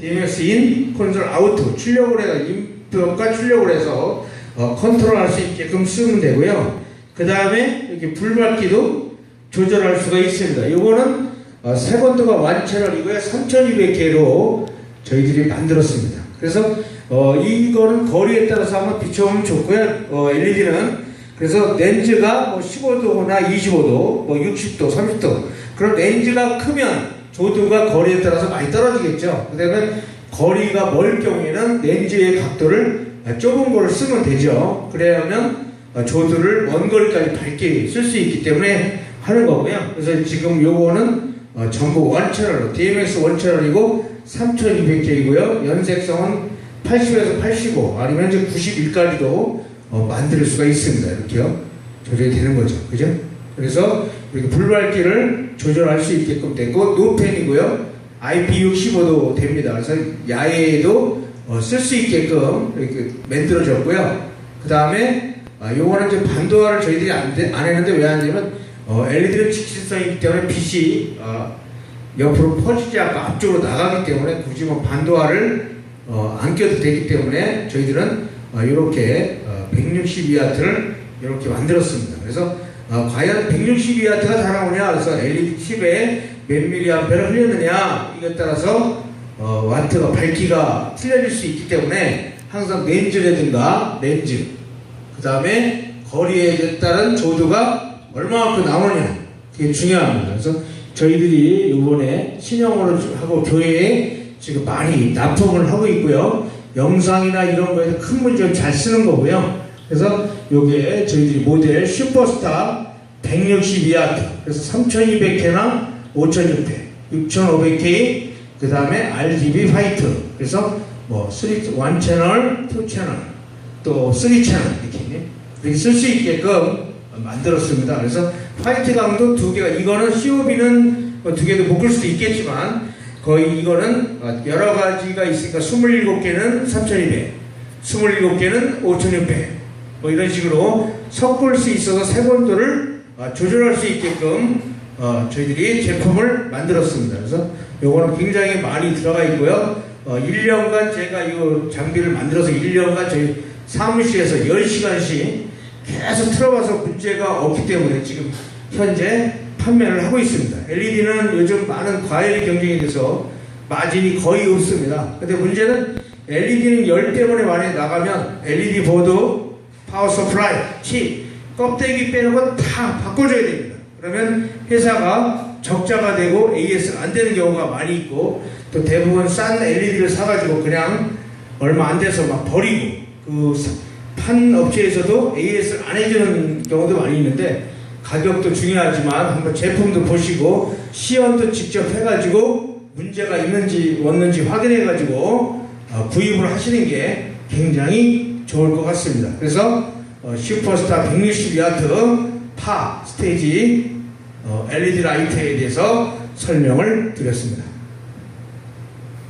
DMS 인, 콘솔 아우트, 출력을 해서 인풋과 출력을 해서 어, 컨트롤할 수 있게끔 쓰면 되고요. 그 다음에 이렇게 불밝기도 조절할 수가 있습니다. 이거는 어, 세번도가 완채널이고요. 3200개로 저희들이 만들었습니다. 그래서 어, 이거는 거리에 따라서 한번 비춰보면 좋고요. 어, LED는 그래서 렌즈가 뭐 15도나 25도, 뭐 60도, 30도 그런 렌즈가 크면 조도가 거리에 따라서 많이 떨어지겠죠. 그 다음에 거리가 멀 경우에는 렌즈의 각도를 좁은 거를 쓰면 되죠. 그래야면 조도를 먼 거리까지 밝게 쓸 수 있기 때문에 하는 거고요. 그래서 지금 요거는 어, 전부 원채널로 DMX 원채널이고 3200개이고요. 연색성은 80에서 85 아니면 이제 91까지도 어, 만들 수가 있습니다. 이렇게요. 조절이 되는 거죠. 그죠? 그래서 이렇게 불밝기를 조절할 수 있게끔 되고 노펜이고요. IP65도 됩니다. 그래서 야외에도 어, 쓸 수 있게끔 이렇게 만들어졌고요. 그 다음에 아, 요거는 이제 반도화를 저희들이 안, 돼- 안 했는데 왜 하냐면 어, LED는 직실성이기 때문에 빛이 어, 옆으로 퍼지지 않고 앞쪽으로 나가기 때문에 굳이 뭐 반도화를 어, 안 껴도 되기 때문에 저희들은 어, 이렇게 162와트를 이렇게 만들었습니다. 그래서 어, 과연 162와트가 다 나오냐 그래서 LED 칩에 몇 미리암페를 흘렸느냐 이것에 따라서 어, 와트가 밝기가 틀려질 수 있기 때문에 항상 렌즈라든가 렌즈 그 다음에 거리에 따른 조도가 얼마만큼 나오느냐 그게 중요합니다. 그래서 저희들이 이번에 신형으로 하고 교회에 지금 많이 납품을 하고 있고요. 영상이나 이런 거에서 큰 문제를 잘 쓰는 거고요. 그래서 요게 저희들이 모델 슈퍼스타 162와트. 그래서 3200회나 5600, 6500K 그 다음에 RGB 화이트. 그래서 뭐 3, 1 채널, 2 채널 또 3 채널 이렇게 이렇게 쓸 수 있게끔 만들었습니다. 그래서 화이트 강도 두 개가 이거는 COB는 뭐두 개도 묶을 수도 있겠지만 거의 이거는 어, 여러 가지가 있으니까 27개는 3200, 27개는 5600 뭐 이런 식으로 섞을 수 있어서 세번도를 어, 조절할 수 있게끔 어, 저희들이 제품을 만들었습니다. 그래서 요거는 굉장히 많이 들어가 있고요. 어, 1년간 제가 이 장비를 만들어서 1년간 저희 사무실에서 10시간씩 계속 틀어봐서 문제가 없기 때문에 지금 현재 판매를 하고 있습니다. LED는 요즘 많은 과열이 경쟁이 돼서 마진이 거의 없습니다. 근데 문제는 LED는 열 때문에 많이 나가면 LED 보드, 파워 서플라이, 칩, 껍데기 빼는 건다 바꿔줘야 됩니다. 그러면 회사가 적자가 되고 AS가 안 되는 경우가 많이 있고 또 대부분 싼 LED를 사가지고 그냥 얼마 안 돼서 막 버리고 그 판 업체에서도 AS를 안 해주는 경우도 많이 있는데 가격도 중요하지만 한번 제품도 보시고 시연도 직접 해가지고 문제가 있는지 없는지 확인해가지고 어, 구입을 하시는 게 굉장히 좋을 것 같습니다. 그래서 어, 슈퍼스타 162와트 파 스테이지 어, LED 라이트에 대해서 설명을 드렸습니다.